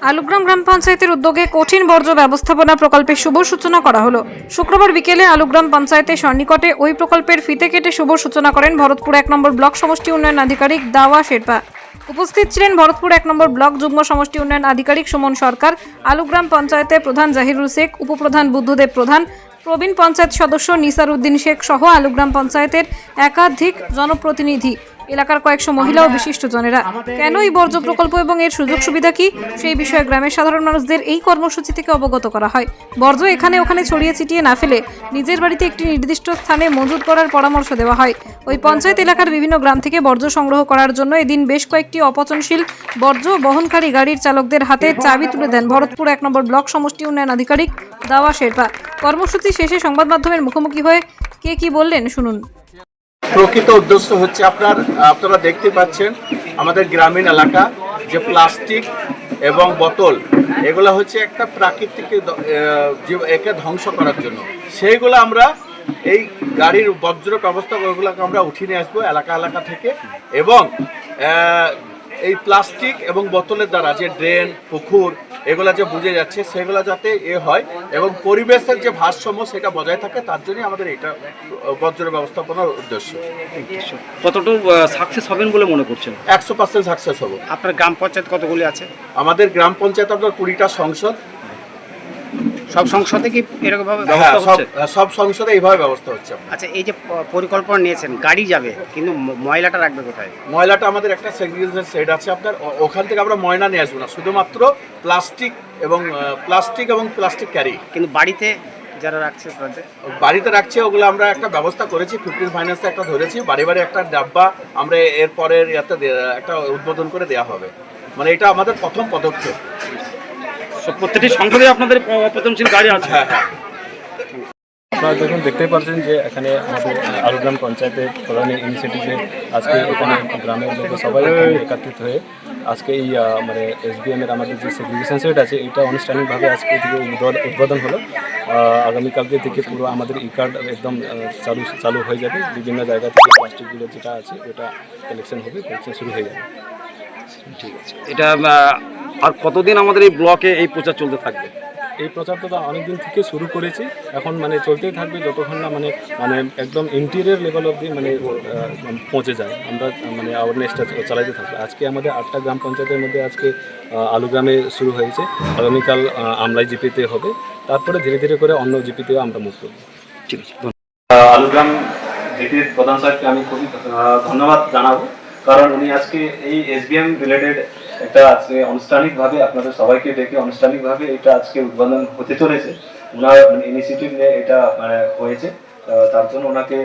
আলুগ্রাম গ্রাম পঞ্চায়েতের উদ্যোগে কঠিন বর্জ্য ব্যবস্থাপনা প্রকল্পের শুভ সূচনা করা হলো। শুক্রবার বিকেলে আলুগ্রাম পঞ্চায়েতের সন্নিকটে ওই প্রকল্পের ফিতে কেটে শুভ সূচনা করেন ভরতপুর এক নম্বর ব্লক সমষ্টি উন্নয়ন আধিকারিক দাওয়া শেরপা। উপস্থিত ছিলেন ভরতপুর এক নম্বর ব্লক যুগ্ম সমষ্টি উন্নয়ন আধিকারিক সুমন সরকার, আলুগ্রাম পঞ্চায়েতের প্রধান জাহিরুল শেখ, উপপ্রধান বুদ্ধদেব প্রধান, প্রবীণ পঞ্চায়েত সদস্য নিসার উদ্দিন শেখ সহ আলুগ্রাম পঞ্চায়েতের একাধিক জনপ্রতিনিধি। এলাকার কয়েকশো মহিলা ও বিশিষ্ট জনেরা। কেন এই বর্জ্য প্রকল্প এবং এর সুযোগ সুবিধা কি? সেই বিষয়ে গ্রামের সাধারণ মানুষদের এই কর্মসূচি থেকে অবগত করা হয়। বর্জ্য এখানে ওখানে ছড়িয়ে ছিটিয়ে না ফেলে নিজের বাড়িতে একটি নির্দিষ্ট স্থানে মজুত করার পরামর্শ দেওয়া হয়। ওই পঞ্চায়েত এলাকার বিভিন্ন গ্রাম থেকে বর্জ্য সংগ্রহ করার জন্য এদিন বেশ কয়েকটি অপচনশীল বর্জ্য বহনকারী গাড়ির চালকদের হাতে চাবি তুলে দেন ভরতপুর এক নম্বর ব্লক সমষ্টি উন্নয়ন আধিকারিক দাওয়া শেরপা। কর্মসূচি শেষে সংবাদ মাধ্যমের মুখোমুখি হয়ে কে কি বললেন শুনুন। প্রকৃত উদ্দেশ্য হচ্ছে আপনার, আপনারা দেখতে পাচ্ছেন আমাদের গ্রামীণ এলাকা, যে প্লাস্টিক এবং বোতল, এগুলো হচ্ছে একটা প্রাকৃতিক একে ধ্বংস করার জন্য। সেইগুলো আমরা এই গাড়ির বজ্র ব্যবস্থা, ওগুলোকে আমরা উঠিয়ে নিয়ে আসব এলাকা এলাকা থেকে। এবং এই প্লাস্টিক এবং বোতলের দ্বারা যে ড্রেন, পুকুর এগুলো যে বুঝে যাচ্ছে সেগুলো যাতে এ হয় এবং পরিবেশের যে ভারসাম্য সেটা বজায় থাকে তার জন্যই আমাদের এটা বজ্র ব্যবস্থাপনার উদ্দেশ্য। কতটুকু সাকসেস হবেন বলে মনে করছেন? একশো পার্সেন্ট সাকসেস হব। আপনার গ্রাম পঞ্চায়েত কতগুলি আছে? আমাদের গ্রাম পঞ্চায়েত আপনার কুড়িটা সংসদ সব সংসদে কি এরকম ভাবে হ্যাঁ ব্যবস্থা সব হচ্ছে? সব সংসদে এইভাবে ব্যবস্থা হচ্ছে আচ্ছা এই যে পরিকল্পনা নিয়েছেন গাড়ি যাবে কিন্তু ময়লাটা রাখবে কোথায়? ময়লাটা আমাদের একটা সেগ্রিগেশন সেট আছে আপনার ওখান থেকে আমরা ময়লা নিয়ে আসব না শুধুমাত্র প্লাস্টিক এবং প্লাস্টিক এবং প্লাস্টিক ক্যারি। কিন্তু বাড়িতে যারা রাখছে বাড়িতে রাখছে ওগুলো আমরা একটা ব্যবস্থা করেছি ফিফটিন ফাইন্যান্সে একটা ধরেছি বাড়ি বাড়ি একটা ডাব্বা আমরা এরপরের দে- একটা উদ্বোধন করে দেওয়া হবে। মানে এটা আমাদের প্রথম পদক্ষেপ। প্রত্যেকটি সংসদে আপনাদের গাড়ি আছে। হ্যাঁ হ্যাঁ। আপনারা দেখুন দেখতেই পাচ্ছেন যে এখানে আমাদের আলুগ্রাম পঞ্চায়েতের প্রধান ইনিশিয়েটিভে আজকে এখানে গ্রামের লোক সবাই একত্রিত হয়ে আজকে এই মানে এসবিএম এর আমাদের যে সেগ্রিগেশন সেট আছে এটা আনুষ্ঠানিকভাবে আজকে থেকে উদ্বোধন- হলো। আগামীকালকে থেকে পুরো আমাদের ই কার্ড একদম চালু চালু হয়ে যাবে। বিভিন্ন জায়গা থেকে প্লাস্টিকগুলো যেটা আছে ওটা কালেকশন হবে কালেকশন শুরু হয়ে যাবে। ঠিক আছে। এটা আর কতদিন আমাদের এই ব্লকে এই প্রচার চলতে থাকবে? এই প্রচারটা তো অনেকদিন থেকে শুরু করেছি। এখন মানে চলতেই থাকবে যতক্ষণ না মানে মানে একদম ইন্টেরিয়র লেভেল অবধি মানে পৌঁছে যায়। আমরা মানে অ্যাওয়ারনেসটা চালাতে থাকব। আজকে আমাদের আটটা গ্রাম পঞ্চায়েতের মধ্যে আজকে আহ, আলুগ্রামে শুরু হয়েছে। আগামীকাল আমলাই জিপিতে হবে। তারপরে ধীরে ধীরে করে অন্য জিপিতেও আমরা মুখ করব। ঠিক আছে আলুগ্রাম জিপির প্রধান স্যারকে আমি খুবই ধন্যবাদ জানাব। কারণ উনি আজকে এই এসবিএম রিলেটেড একটা আজকে আনুষ্ঠানিকভাবে আপনাদের সবাইকে ডেকে আনুষ্ঠানিকভাবে এটা আজকে উদ্বোধন হতে চলেছে। ওনার ইনিশিয়েটিভ নিয়ে এটা মানে হয়েছে। তার জন্য ওনাকে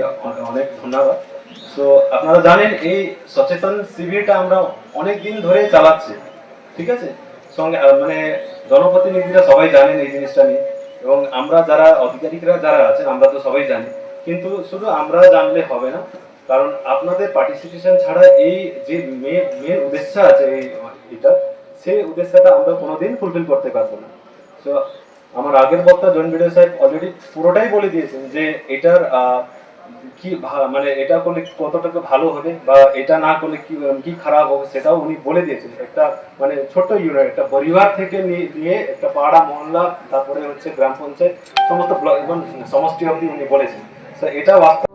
অনেক ধন্যবাদ। তো আপনারা জানেন এই সচেতন শিবিরটা আমরা অনেক দিন ধরে চালাচ্ছি। ঠিক আছে? সঙ্গে মানে জনপ্রতিনিধিরা সবাই জানেন এই জিনিসটা নিয়ে। এবং আমরা যারা আধিকারিকরা যারা আছেন, আমরা তো সবাই জানি। কিন্তু শুধু আমরা জানলে হবে না কারণ আপনাদের পার্টিসিপেশন ছাড়া এই যে মেন মেন উদ্দেশ্য আছে এটা, সেই উদ্দেশ্যটা আমরা কোনোদিন ফুলফিল করতে পারব না। তো আমার আগের বক্তা জন ভিডিও সাহেব অলরেডি পুরোটাই বলে দিয়েছেন যে এটার কি মানে এটা করলে কতটুকু ভালো হবে বা এটা না করলে কি কি খারাপ হবে সেটাও উনি বলে দিয়েছেন। একটা মানে ছোট্ট ইউনিট একটা পরিবার থেকে নিয়ে- একটা পাড়া, মহল্লা, তারপরে হচ্ছে গ্রাম পঞ্চায়েত, সমস্ত ব্লক এবং সমষ্টি অব্দি উনি বলেছেন। এটা বাস্তব